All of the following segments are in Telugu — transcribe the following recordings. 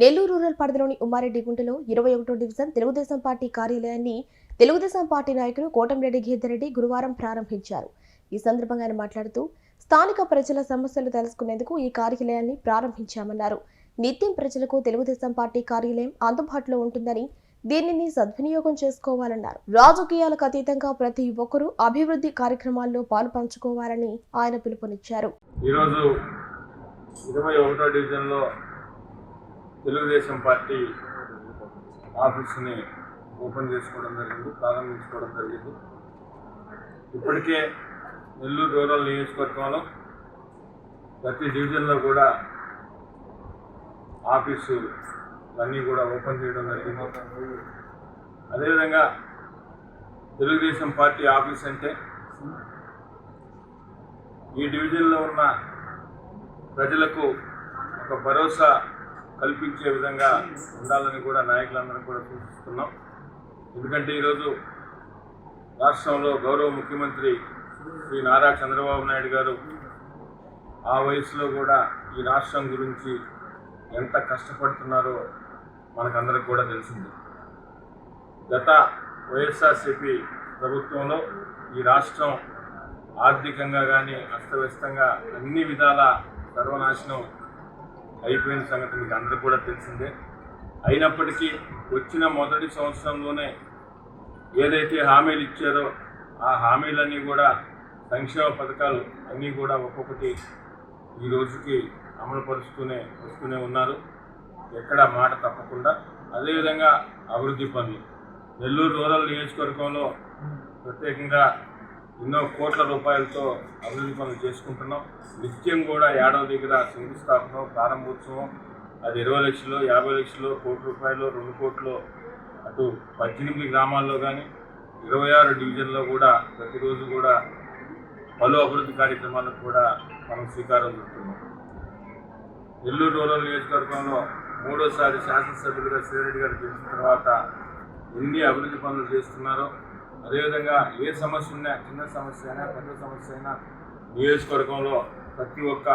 నెల్లూరు రూరల్ పరిధిలోని ఉమ్మారెడ్డి గుంటలో ఇరవై ఒకటో డివిజన్ తెలుగుదేశం పార్టీ కార్యాలయాన్ని తెలుగుదేశం పార్టీ నాయకులు కోటంరెడ్డి గీతారెడ్డి గురువారం ప్రారంభించారు. ఈ సందర్భంగా ఆయన మాట్లాడుతూ స్థానిక ప్రజల సమస్యలు తెలుసుకునేందుకు ఈ కార్యాలయాన్ని ప్రారంభించామన్నారు. నిత్యం ప్రజలకు తెలుగుదేశం పార్టీ కార్యాలయం అందుబాటులో ఉంటుందని దీనిని సద్వినియోగం చేసుకోవాలన్నారు. రాజకీయాలకు అతీతంగా ప్రతి ఒక్కరూ అభివృద్ధి కార్యక్రమాల్లో పాలు పంచుకోవాలని ఆయన పిలుపునిచ్చారు. ఈరోజు ఇరవై ఒకటో డివిజన్లో తెలుగుదేశం పార్టీ ఆఫీస్ని ఓపెన్ చేసుకోవడం జరిగింది ప్రారంభించుకోవడం జరిగింది. ఇప్పటికే నెల్లూరు రూరల్ నియోజకవర్గంలో ప్రతి డివిజన్లో కూడా ఆఫీసు అన్నీ కూడా ఓపెన్ చేయడం జరిగింది. అదేవిధంగా తెలుగుదేశం పార్టీ ఆఫీస్ అంటే ఈ డివిజన్లో ఉన్న ప్రజలకు ఒక భరోసా కల్పించే విధంగా ఉండాలని కూడా నాయకులందరం కూడా సూచిస్తున్నాం. ఎందుకంటే ఈరోజు రాష్ట్రంలో గౌరవ ముఖ్యమంత్రి శ్రీ నారా చంద్రబాబు నాయుడు గారు ఆ వయసులో కూడా ఈ రాష్ట్రం గురించి ఎంత కష్టపడుతున్నారో మనకందరికి కూడా తెలిసింది. గత వైఎస్ఆర్సిపి ప్రభుత్వంలో ఈ రాష్ట్రం ఆర్థికంగా కానీ అస్తవ్యస్తంగా అన్ని విధాల సర్వనాశనం అయిపోయిన సంగతి మీకు అందరూ కూడా తెలిసిందే. అయినప్పటికీ వచ్చిన మొదటి సంవత్సరంలోనే ఏదైతే హామీలు ఇచ్చారో ఆ హామీలన్నీ కూడా సంక్షేమ పథకాలు అన్నీ కూడా ఒక్కొక్కటి ఈ రోజుకి అమలు వస్తూనే ఉన్నారు. ఎక్కడ మాట తప్పకుండా. అదేవిధంగా అభివృద్ధి పనులు. నెల్లూరు రూరల్ నియోజకవర్గంలో ప్రత్యేకంగా ఎన్నో కోట్ల రూపాయలతో అభివృద్ధి పనులు చేసుకుంటున్నాం. నిత్యం కూడా ఏడవ దగ్గర శంకుస్థాపన ప్రారంభోత్సవం. అది ఇరవై లక్షలు యాభై లక్షలు కోటి రూపాయలు రెండు కోట్లు అటు పద్దెనిమిది గ్రామాల్లో కానీ ఇరవై ఆరు డివిజన్లో కూడా ప్రతిరోజు కూడా పలు అభివృద్ధి కార్యక్రమాలకు కూడా మనం శ్రీకారం చుడుతున్నాం నెల్లూరు రూరల్ నియోజకవర్గంలో మూడోసారి శాసనసభ్యులుగా శ్రీరెడ్డి గారు గెలిచిన తర్వాత ఎన్ని అభివృద్ధి పనులు చేస్తున్నారో అదేవిధంగా ఏ సమస్య ఉన్నా చిన్న సమస్య అయినా పెద్ద సమస్య అయినా నియోజకవర్గంలో ప్రతి ఒక్క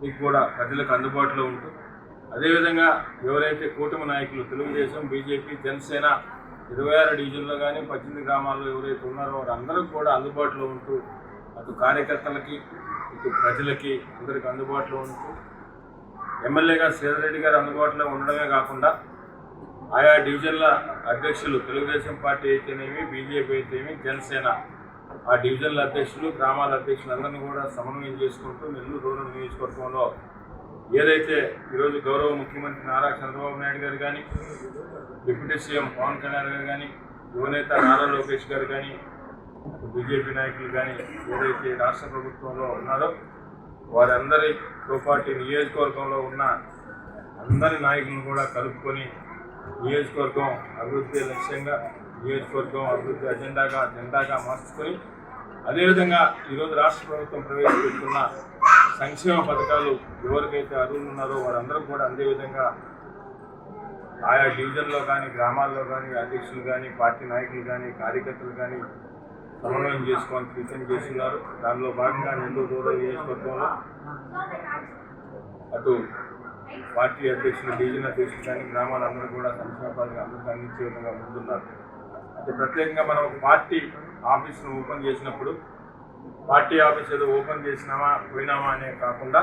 మీకు కూడా ప్రజలకు అందుబాటులో ఉంటూ అదేవిధంగా ఎవరైతే కూటమి నాయకులు తెలుగుదేశం బీజేపీ జనసేన ఇరవై ఆరు డివిజన్లో కానీ పద్దెనిమిది గ్రామాల్లో ఎవరైతే ఉన్నారో వారందరూ కూడా అందుబాటులో ఉంటూ అటు కార్యకర్తలకి ఇటు ప్రజలకి అందరికి అందుబాటులో ఉంటూ ఎమ్మెల్యేగా శ్రీధర్ గారు అందుబాటులో ఉండడమే కాకుండా ఆయా డివిజన్ల అధ్యక్షులు తెలుగుదేశం పార్టీ అయితేనేమి బీజేపీ అయితేనేమి జనసేన. ఆ డివిజన్ల అధ్యక్షులు గ్రామాల అధ్యక్షులు అందరినీ కూడా సమన్వయం చేసుకుంటూ నెల్లూరు రూరల్ నియోజకవర్గంలో ఏదైతే ఈరోజు గౌరవ ముఖ్యమంత్రి నారా చంద్రబాబు నాయుడు గారు కానీ డిప్యూటీ సీఎం పవన్ కళ్యాణ్ గారు కానీ యువనేత నారా లోకేష్ గారు కానీ బీజేపీ నాయకులు కానీ ఏదైతే రాష్ట్ర ప్రభుత్వంలో ఉన్నారో వారందరితో పాటు నియోజకవర్గంలో ఉన్న అందరి నాయకులను కూడా కలుపుకొని నియోజకవర్గం అభివృద్ధి లక్ష్యంగా నియోజకవర్గం అభివృద్ధి అజెండాగా జెండాగా మార్చుకొని అదేవిధంగా ఈరోజు రాష్ట్ర ప్రభుత్వం ప్రవేశపెడుతున్న సంక్షేమ పథకాలు ఎవరికైతే అర్హులు ఉన్నారో వారందరూ కూడా అందే విధంగా ఆయా డివిజన్లో కానీ గ్రామాల్లో కానీ అధ్యక్షులు కానీ పార్టీ నాయకులు కానీ కార్యకర్తలు కానీ సమన్వయం చేసుకొని సూచన చేస్తున్నారు. దానిలో భాగంగా నెల్లూరు రూరల్ నియోజకవర్గంలో అటు పార్టీ అధ్యక్షులు డివిజన్ అధ్యక్షులు కానీ గ్రామాలందరూ కూడా సంక్షేమ పథకం అందరికీ అందించే విధంగా ముందున్నారు. అంటే ప్రత్యేకంగా మనం ఒక పార్టీ ఆఫీస్ను ఓపెన్ చేసినప్పుడు పార్టీ ఆఫీస్ ఏదో ఓపెన్ చేసినామా పోయినామా అనే కాకుండా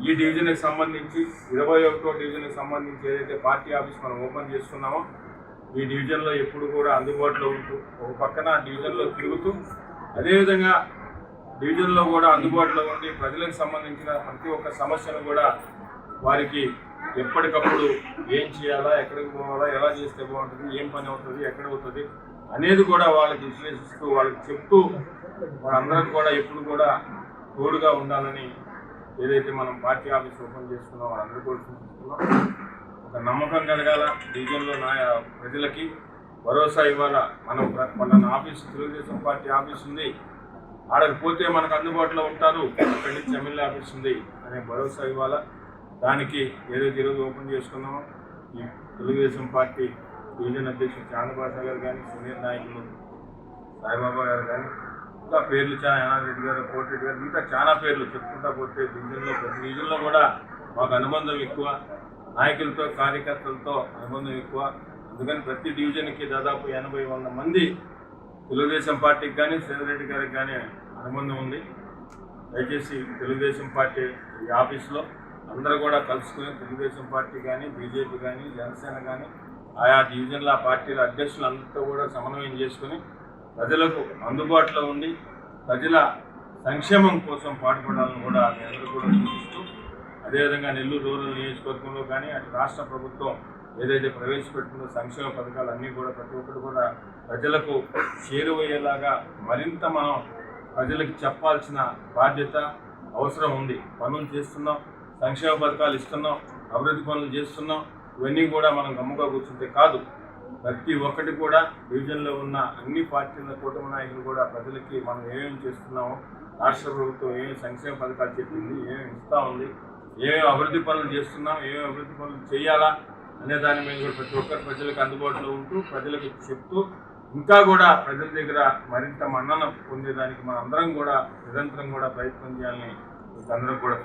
ఈ డివిజన్కి సంబంధించి ఇరవై ఒకటో డివిజన్కి సంబంధించి ఏదైతే పార్టీ ఆఫీస్ మనం ఓపెన్ చేసుకున్నామో ఈ డివిజన్లో ఎప్పుడు కూడా అందుబాటులో ఉంటూ ఒక పక్కన డివిజన్లో తిరుగుతూ అదేవిధంగా డివిజన్లో కూడా అందుబాటులో ఉండి ప్రజలకు సంబంధించిన ప్రతి ఒక్క సమస్యను కూడా వారికి ఎప్పటికప్పుడు ఏం చేయాలా ఎక్కడికి పోవాలా ఎలా చేస్తే బాగుంటుంది ఏం పని అవుతుంది ఎక్కడ అవుతుంది అనేది కూడా వాళ్ళకి విశ్లేషిస్తూ వాళ్ళకి చెప్తూ వాళ్ళందరం కూడా ఎప్పుడు కూడా తోడుగా ఉండాలని ఏదైతే మనం పార్టీ ఆఫీస్ ఓపెన్ చేసుకున్నాం వాళ్ళందరూ కూడా సూచిస్తున్నాం ఒక నమ్మకం కలగాల డివిజన్లో నా ప్రజలకి. భరోసా ఇవ్వాలా? మనం మన ఆఫీస్ తెలుగుదేశం పార్టీ ఆఫీస్ ఉంది. ఆడకపోతే మనకు అందుబాటులో ఉంటారు. అక్కడి నుంచి ఎమ్మెల్యే ఆఫీస్ ఉంది అనే భరోసా ఇవ్వాలా? దానికి ఏదైతే ఈరోజు ఓపెన్ చేసుకున్నామో. ఈ తెలుగుదేశం పార్టీ డివిజన్ అధ్యక్షుడు చాంద్రబాబు గారు కానీ సీనియర్ నాయకులు సాయిబాబా గారు కానీ ఇంకా పేర్లు చాలా యనాగిరెడ్డి గారు కోటిరెడ్డి గారు ఇంకా చాలా పేర్లు చెప్పుకుంటా పోతే డివిజన్లో ప్రతి డివిజన్లో కూడా మాకు అనుబంధం ఎక్కువ. నాయకులతో కార్యకర్తలతో అనుబంధం ఎక్కువ. అందుకని ప్రతి డివిజన్కి దాదాపు ఎనభై వంద మంది తెలుగుదేశం పార్టీకి కానీ రెడ్డి గారికి కానీ అనుబంధం ఉంది. దయచేసి తెలుగుదేశం పార్టీ ఈ ఆఫీస్లో అందరూ కూడా కలుసుకుని తెలుగుదేశం పార్టీ కానీ బీజేపీ కానీ జనసేన కానీ ఆయా డివిజన్ల పార్టీల అధ్యక్షులు అందరితో కూడా సమన్వయం చేసుకుని ప్రజలకు అందుబాటులో ఉండి ప్రజల సంక్షేమం కోసం పాటుపడాలని కూడా మీ అందరూ కూడా సూచిస్తూ అదేవిధంగా నెల్లూరు రూరల్ నియోజకవర్గంలో కానీ అటు రాష్ట్ర ప్రభుత్వం ఏదైతే ప్రవేశపెట్టిందో సంక్షేమ పథకాలు అన్నీ కూడా ప్రతి ఒక్కరు కూడా ప్రజలకు చేరువయ్యేలాగా మరింత మనం ప్రజలకు చెప్పాల్సిన బాధ్యత అవసరం ఉంది. పనులు చేస్తున్నాం. సంక్షేమ పథకాలు ఇస్తున్నాం అభివృద్ధి పనులు చేస్తున్నాం ఇవన్నీ కూడా మనం గమ్ముగా కూర్చుంటే కాదు. ప్రతి ఒక్కటి కూడా డివిజన్లో ఉన్న అన్ని పార్టీల కూటమి నాయకులు కూడా ప్రజలకి మనం ఏమేమి చేస్తున్నామో రాష్ట్ర ప్రభుత్వం ఏమేమి సంక్షేమ పథకాలు చెప్పింది ఏమేమి ఇస్తూ ఉంది ఏమేమి అభివృద్ధి పనులు చేస్తున్నాం ఏమేమి అభివృద్ధి పనులు చేయాలా అనే దాని మీద కూడా ప్రతి ఒక్కరు ప్రజలకు అందుబాటులో ఉంటూ ప్రజలకు చెప్తూ ఇంకా కూడా ప్రజల దగ్గర మరింత మన్నన పొందేదానికి మనందరం కూడా నిరంతరం కూడా ప్రయత్నం చేయాలని అందరం కూడా